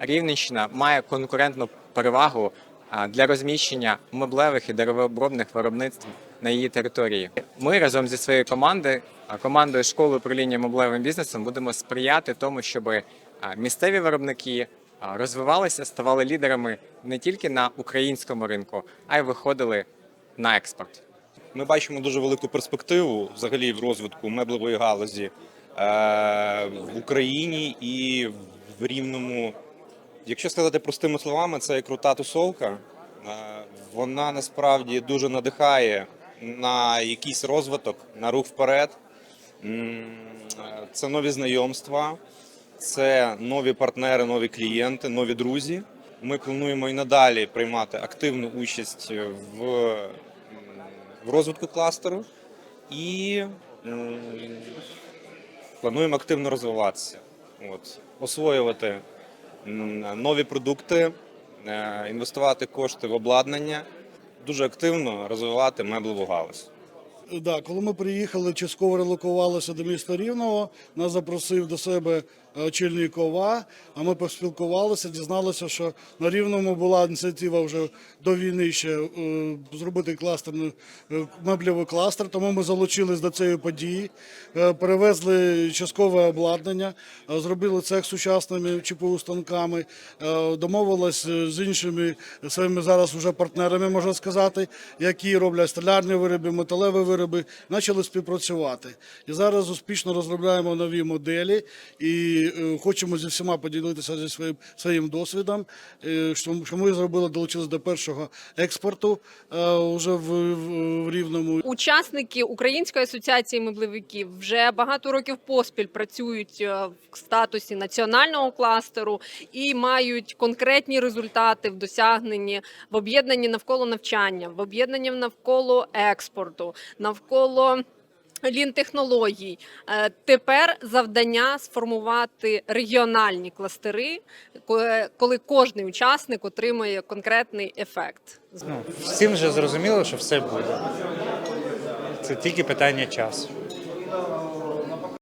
Рівненщина має конкурентну перевагу для розміщення меблевих і деревообробних виробництв на її території. Ми разом зі своєю командою, командою школи управління меблевим бізнесом будемо сприяти тому, щоб місцеві виробники розвивалися, ставали лідерами не тільки на українському ринку, а й виходили на експорт. Ми бачимо дуже велику перспективу взагалі в розвитку меблевої галузі е, в Україні і в рівному. Якщо сказати простими словами, це крута тусовка. Е, Вона насправді дуже надихає на якийсь розвиток, на рух вперед. Е, Це нові знайомства, це нові партнери, нові клієнти, нові друзі. Ми плануємо і надалі приймати активну участь в в розвитку кластеру і плануємо активно розвиватися. От, освоювати нові продукти, е, інвестувати кошти в обладнання, дуже активно розвивати меблеву галузь. Да, коли ми приїхали, частково релокувалися до міста Рівного, нас запросив до себе е, очільник ОВА, а ми поспілкувалися, дізналися, що на Рівному була ініціатива вже до війни ще е, зробити кластерний е, меблевий кластер, тому ми залучились до цієї події, перевезли часткове обладнання, зробили цех сучасними ЧПУ станками, домовились е, з іншими своїми зараз вже партнерами, можна сказати, які роблять столярні вироби, металеві вироби, почали співпрацювати. І зараз успішно розробляємо нові моделі і е, хочемо зі всіма поділитися зі своїм своїм досвідом. е, Що, ми зробили, долучилися до першого експорту е, вже в, в, рівному. Учасники Української асоціації меблевиків вже багато років поспіль працюють в статусі національного кластеру і мають конкретні результати в досягненні в об'єднанні навколо навчання, в об'єднанні навколо експорту, навколо. Лін-технологій. Е, Тепер завдання сформувати регіональні кластери, коли кожний учасник отримує конкретний ефект. Ну, всім вже зрозуміло, що все буде. Це тільки питання часу.